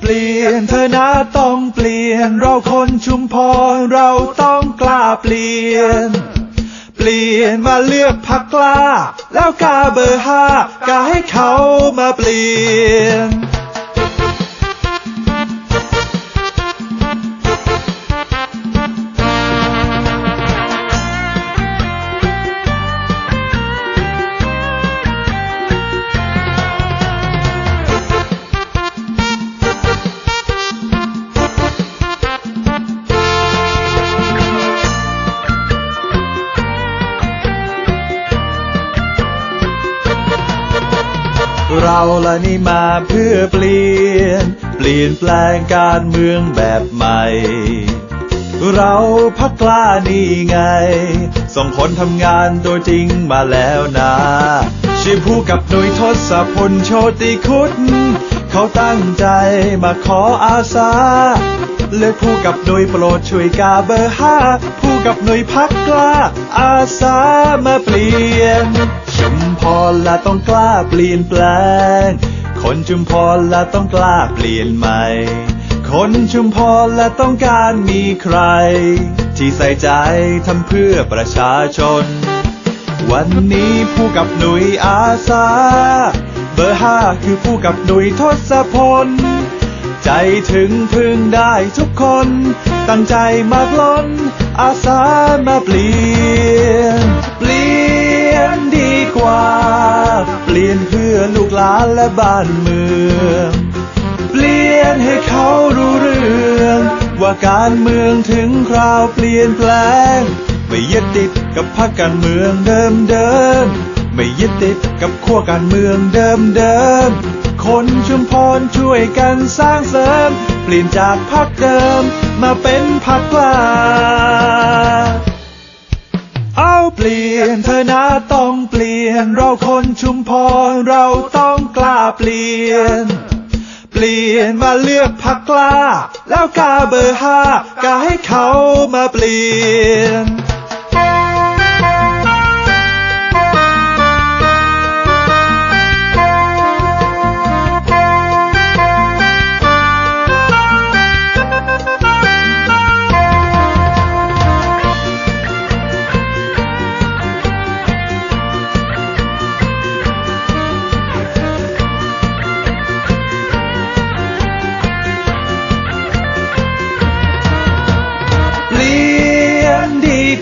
เปลี่ยนเธอนะต้องเปลี่ยน เราคนชุมพรเราต้องกล้าเปลี่ยน เปลี่ยนมาเลือกพักกล้า แล้วกาเบอร์ห้ากาให้เขามาเปลี่ยน เราละนี่มาเพื่อเปลี่ยน เปลี่ยนแปลงการเมืองแบบใหม่ เราพักกล้านี่ไง ส่งคนทำงานตัวจริงมาแล้วนะชื่อผู้กับหนุยทศพลโชติคุตเขาตั้งใจมาขออาสาเลือกผู้กับหนุยโปรดช่วยกาเบอร์ห้าผ กับหนุยพักกล้า อาสามาเปลี่ยน ชุมพรละต้องกล้าเปลี่ยนแปลง คนชุมพรละต้องกล้าเปลี่ยนใหม่ คนชุมพรและต้องการมีใคร ที่ใส่ใจทำเพื่อประชาชน วันนี้ผู้กับหนุยอาสา เบอร์ห้าคือผู้กับหนุยทศพลใจถึงพึ่งได้ทุกคน ตั้งใจมากล้น อาสามาเปลี่ยน เปลี่ยนดีกว่า เปลี่ยนเพื่อลูกหลานและบ้านเมือง เปลี่ยนให้เขารู้เรื่อง ว่าการเมืองถึงคราวเปลี่ยนแปลง ไม่ยึดติดกับพรรคการเมืองเดิมเดิมๆไม่ยึดติดกับขั้วการเมืองเดิมเดิมๆ คนชุมพรช่วยกันสร้างเสริม เปลี่ยนจากพรรคเดิมมาเป็นพรรคกล้าเอาเปลี่ยนเธอนะต้องเปลี่ยน เราคนชุมพรเราต้องกล้าเปลี่ยน เปลี่ยนมาเลือกพักกล้า แล้วกาเบอร์ห้ากาให้เขามาเปลี่ยน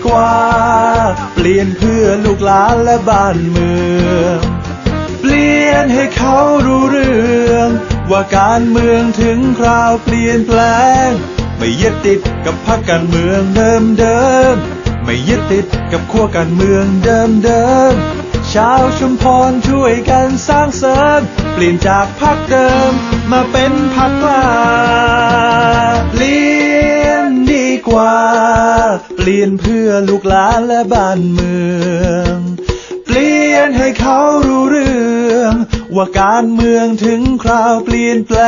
กว่า เปลี่ยนเพื่อลูกหลานและบ้านเมือง เปลี่ยนให้เขารู้เรื่อง ว่าการเมืองถึงคราวเปลี่ยนแปลง ไม่ยึดติดกับพรรคการเมืองเดิมเดิมไม่ยึดติดกับขั้วการเมืองเดิมเดิมชาวชุมพรช่วยกันสร้างเสริม เปลี่ยนจากพรรคเดิมมาเป็นพรรคกล้าเปลี่ย ว่าเปลี่ยนเพื่อลูกหลานและบ้านเมือง เปลี่ยนให้เขารู้เรื่อง ว่าการเมืองถึงคราวเปลี่ยนแปล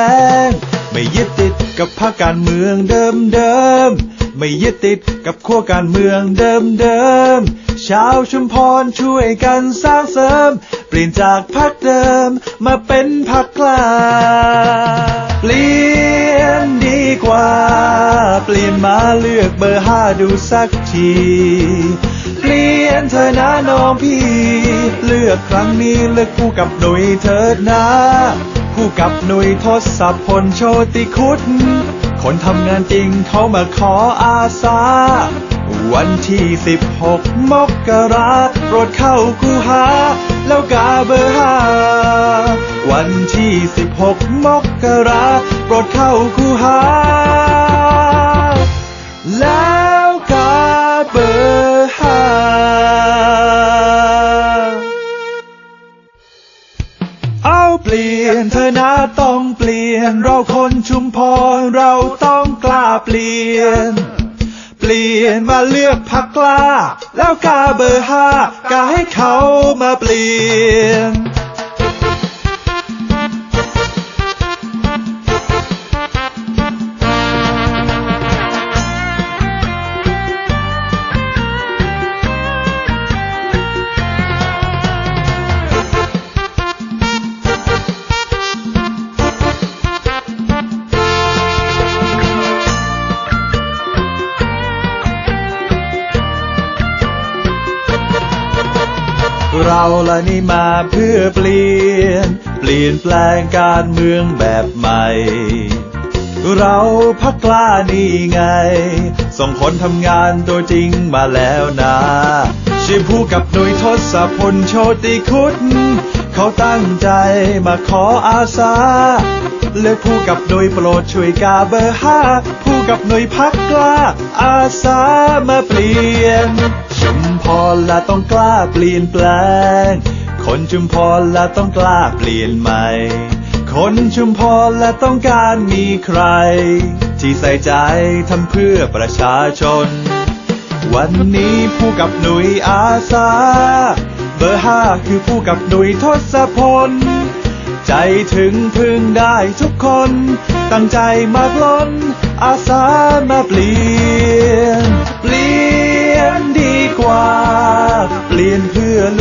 ง ไม่ยึดติดกับพรรคการเมืองเดิมเดิมๆ ไม่ยึดติดกับขั้วการเมืองเดิมเดิมๆชาวชุมพรช่วยกันสร้างเสริม เปลี่ยนจากพรรคเดิมมาเป็นพรรคกล้าเปลี่ยนดีกว่า เปลี่ยนมาเลือกเบอร์ห้าดูสักทีเปลี่ยนเธอนะน้องพี่ เลือกครั้งนี้เลือกคู่กับหนุยเถิดนะ คู่กับหนุยทศพลโชติคุต คนทำงานจริงเขามาขออาสา วันที่ 16 มกราโปรดเข้าคูหา แล้วกาเบอร์ห้าวันที่ 16 มกราโปรดเข้าคูหาแล้ว เปลี่ยนเธอนะต้องเปลี่ยน เราคนชุมพรเราต้องกล้าเปลี่ยน เปลี่ยนมาเลือกพักกล้า แล้วกาเบอร์ห้ากาให้เขามาเปลี่ยน เราละนี่มาเพื่อเปลี่ยน เปลี่ยนแปลงการเมืองแบบใหม่ เราพักกล้านี่ไง ส่งคนทำงานตัวจริงมาแล้วนะชื่อผู้กับหน่วยทศพลโชติคุตเขาตั้งใจมาขออาสา เลือกผู้กับหน่วยโปรดช่วยกาเบอร์ห้าผู้กับหน่วยพักกล้า อาสามาเปลี่ยน ชุมพรละต้องกล้าเปลี่ยนแปลง คนชุมพรละต้องกล้าเปลี่ยนใหม่ คนชุมพรและต้องการมีใคร ที่ใส่ใจทำเพื่อประชาชน วันนี้ผู้กับหน่วยอาสา เบอร์ห้าคือผู้กับหน่วยทศพล ใจถึงพึ่งได้ทุกคน ตั้งใจมากล้นอาสามาเปลี่ยน เปลี่ยนดี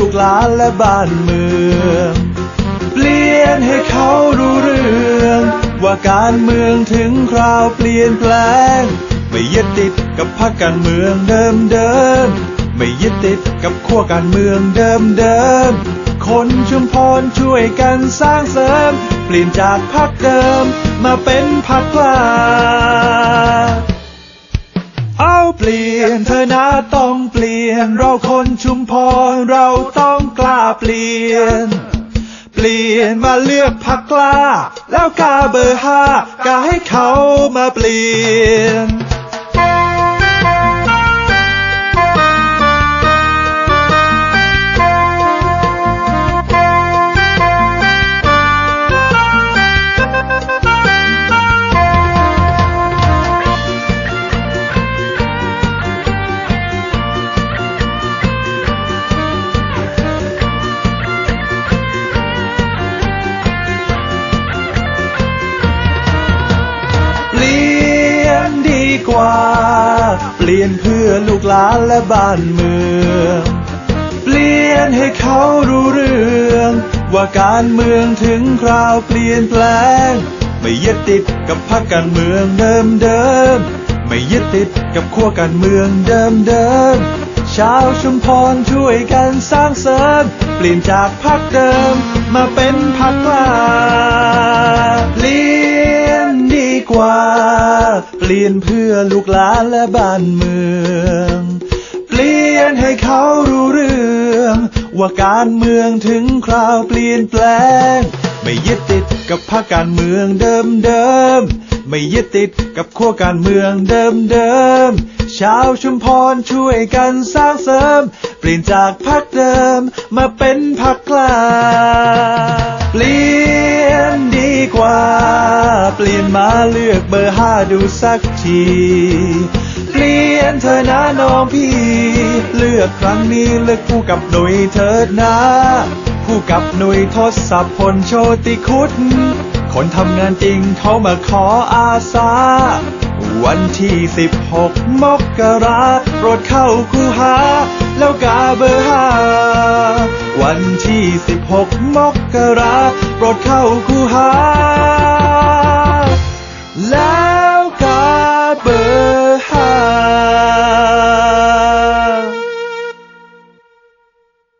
ลูกหลานและบ้านเมือง เปลี่ยนให้เขารู้เรื่อง ว่าการเมืองถึงคราวเปลี่ยนแปลง ไม่ยึดติดกับพรรคการเมืองเดิมเดิมๆไม่ยึดติดกับขั้วการเมืองเดิมเดิมๆคนชุมพรช่วยกันสร้างเสริม เปลี่ยนจากพรรคเดิมมาเป็นพรรคกลาเอา เปลี่ยนเธอนะต้องเปลี่ยน เราคนชุมพรเราต้องกล้าเปลี่ยน เปลี่ยนมาเลือกพักกล้า แล้วกาเบอร์ห้ากาให้เขามาเปลี่ยน กว่า เปลี่ยนเพื่อลูกหลานและบ้านเมือง เปลี่ยนให้เขารู้เรื่อง ว่าการเมืองถึงคราวเปลี่ยนแปลง ไม่ยึดติดกับพรรคการเมืองเดิมเดิมๆไม่ยึดติดกับขั้วการเมืองเดิมเดิมๆชาวชุมพรช่วยกันสร้างเสริม เปลี่ยนจากพรรคเดิมมาเป็นพรรคกล้าเปลี่ยนดี กว่า เปลี่ยนเพื่อลูกหลานและบ้านเมือง เปลี่ยนให้เขารู้เรื่อง ว่าการเมืองถึงคราวเปลี่ยนแปลง ไม่ยึดติดกับพรรคการเมืองเดิมเดิมๆ ไม่ยึดติดกับขั้วการเมืองเดิมเดิมๆชาวชุมพรช่วยกันสร้างเสริม เปลี่ยนจากพรรคเดิมมาเป็นพรรคกล้าเปลี่ยนดีกว่า เปลี่ยนมาเลือกเบอร์ห้าดูสักทีเปลี่ยนเธอนะน้องพี่ เลือกครั้งนี้เลือกผู้กับหน่วยเถิดนะผู้กับหน่วยทศพลโชติคุต คนทำงานจริงเขามาขออาสา วันที่ 16 มกราโปรดเข้าคูหา แล้วกาเบอร์ห้าวันที่ 16 มกราโปรดเข้าคูหาแล้วกาเบอร์ห้า